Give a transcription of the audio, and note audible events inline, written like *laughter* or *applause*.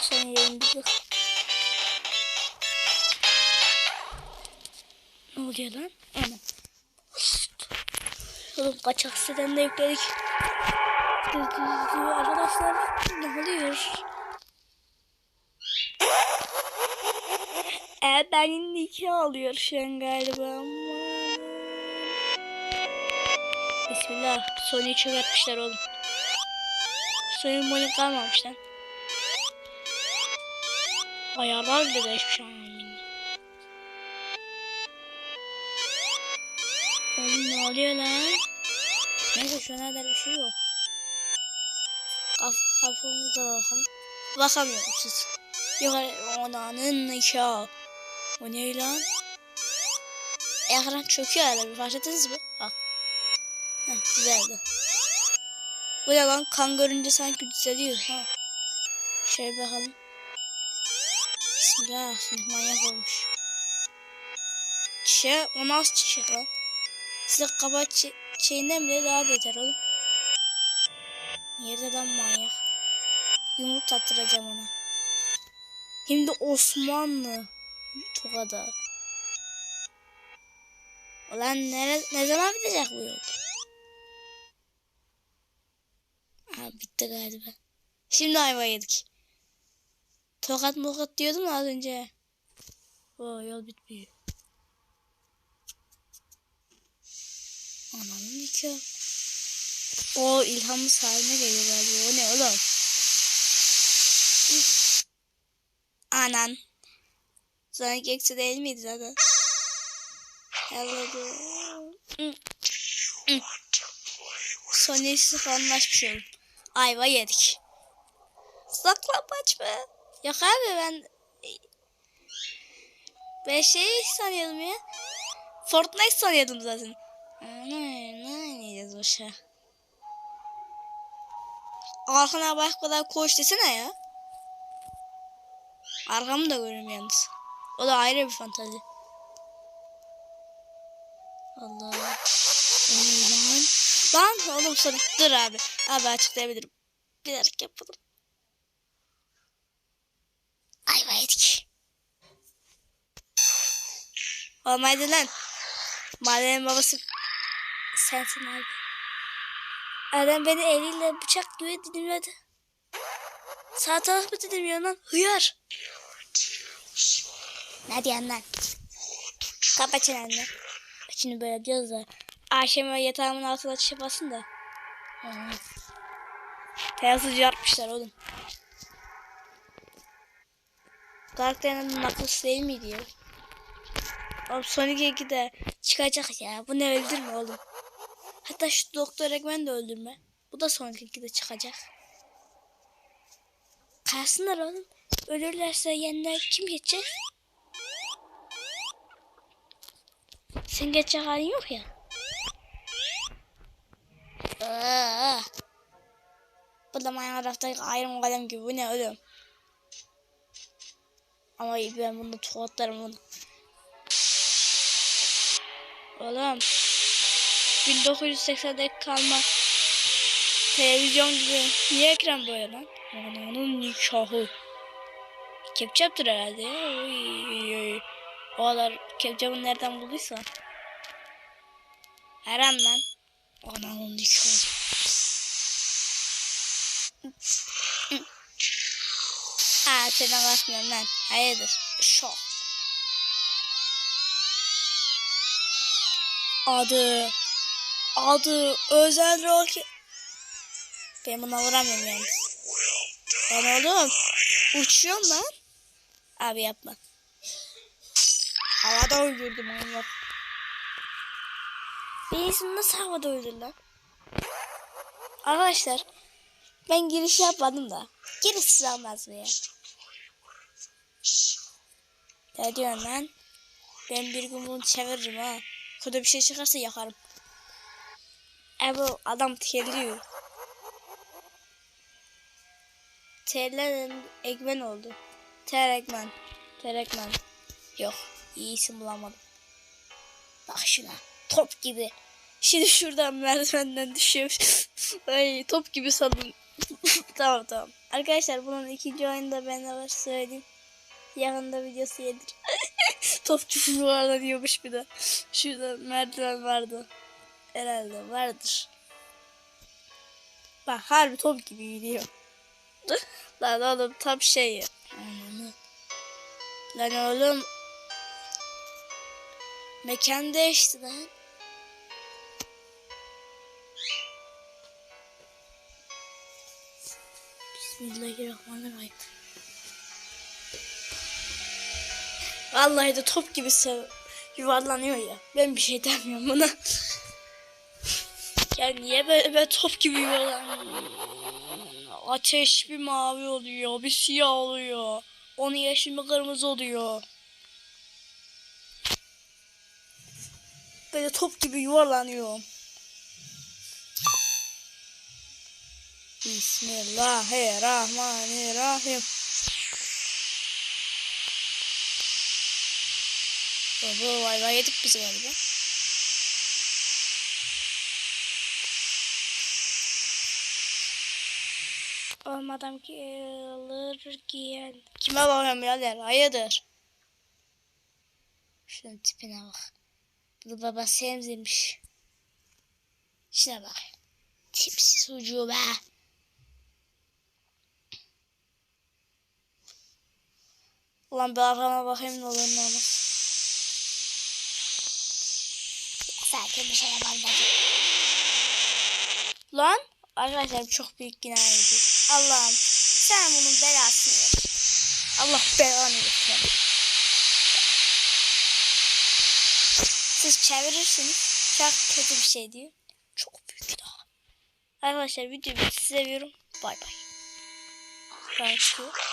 Seni yerin bir Ne oluyor lan? Ana. Oğlum kaçak siteden de yükledik. Arkadaşlar ne oluyor? Evet benim nikah alıyor şu an galiba ama. Bismillah. Sony'yi çökertmişler oğlum. Sony'nin boynu kalmamış lan. Ayarlar bile değişmiş ama. Oğlum ne oluyor lan? Neyse şu an kadar bir şey yok. Kaf kafamıza bakalım. Bakamıyorum siz. Yok ananın nikahı. O ne lan? Ekran çöküyor herhalde. Fark ettiniz mi? Bak. Heh, güzeldi. Bu ne lan? Kan görünce sanki düzeliyor. Ha. Şöyle bakalım. Bismillah. Şimdi manyak olmuş. Çiçeği, o nasıl çiçek lan? Size kabaç çi şeyinden bile daha beter oğlum. Yerde lan manyak. Yumruk tattıracağım ona. Hem de Osmanlı. Tokada. Ulan ne, ne zaman bitecek bu yol? Ha bitti galiba. Şimdi ayva yedik. Tokat mokat diyordum az önce. O yol bitmiyor. Ananın nikahı. O ilhamımız haline geliyor galiba. O ne oğlum? Anan. Sonic eksi değil miydi zaten? Hello. Sonic'si anlaşmış oğlum. Ayva yedik. Saklambaç mı? Yok abi ben... Ben şey sanıyordum ya. Fortnite sanıyordum zaten. Ne ne ne o şey. Arkana bak kadar koş desene ya. Arkamı da görüyorum yalnız. O da ayrı bir fantazi. Allah. Lan? Lan oğlum sonra dur abi. Abi açıklayabilirim. Bilerek yapalım. Ayva yedik. Olmaydı lan. Madenin babası sensin abi. Adam beni eliyle bıçak gibi dinlemedi. Sağ taraf mı dinlemiyor lan? Hıyar. Ne diyorsun lan? Kapa çeneni. Şimdi böyle diyoruz da. Ayşem'e yatağımın altına çiçek basın da. Teyazıcı yapmışlar oğlum. Karakterin nakıs değil mi diyor. Oğlum Sonic 2'de çıkacak ya. Bu ne öldürme oğlum. Hatta şu Doktor Eggman de öldürme. Bu da Sonic 2'de çıkacak. Kalsınlar oğlum. Ölürlerse yenler kim geçecek? Sen geçecek halin yok ya. Bu da Minecraft'taki Iron Golem gibi. Bu ne oğlum? Ama ben bunu tuhatlarım bunu. Oğlum. 1980'de kalma televizyon gibi. Niye ekran böyle lan? Ananın nikahı. Kepçaptır herhalde ya. Oy, oy. O kadar kepçamı nereden bulduysa. Haram lan. Ananın nikahı. Aa senden kalkmıyorum lan. Hayırdır? Şok. Adı. Adı. Özel ki. Ben buna vuramıyorum yalnız. Lan oğlum. Uçuyorum lan. Abi yapma. Havada uydurdum Allah. Birisini nasıl havada uydurdu lan? Arkadaşlar. Ben giriş yapmadım da. Giriş sığamaz mı ya? Ne diyorsun lan? Ben bir gün bunu çeviririm ha. Kötü bir şey çıkarsa yakarım. E bu adam terliyor. Terlen Egmen oldu. Ter Egmen. Ter Egmen. Yok. iyi isim bulamadım. Bak şuna. Top gibi. Şimdi şuradan merdivenden düşüyor. *laughs* Ay top gibi sandım. *laughs* tamam tamam. Arkadaşlar bunun ikinci oyunda ben de var söyleyeyim. Yakında videosu gelir. *laughs* Topçu fuarda diyormuş bir de. Şurada merdiven vardı. Herhalde vardır. Bak harbi top gibi gidiyor. *laughs* Lan oğlum tam şey. Ananı. Lan oğlum. Mekan değişti lan. Bismillahirrahmanirrahim. Vallahi de top gibi yuvarlanıyor ya. Ben bir şey demiyorum buna. ya niye böyle, böyle top gibi yuvarlanıyor? Ateş bir mavi oluyor, bir siyah oluyor. Onun yeşil bir kırmızı oluyor. Böyle top gibi yuvarlanıyor. Bismillahirrahmanirrahim. Baba vay vay yedik biz galiba. Olmadan ki alır giyen. Kime bakıyorum birader? Hayırdır? Şunun tipine bak. Bu da babası emzirmiş. Şuna bak. Tipsiz ucu be. Ulan bir arkama bakayım ne olur ne olmaz. Sakin bir şey yapalım. Lan arkadaşlar çok büyük günah ediyor. Allah'ım sen bunun belasını ver. Allah belanı versin. Siz çevirirsiniz. Çok kötü bir şey diyor. Çok büyük günah. Arkadaşlar videoyu seviyorum. Bay bay. Ben çıkıyor.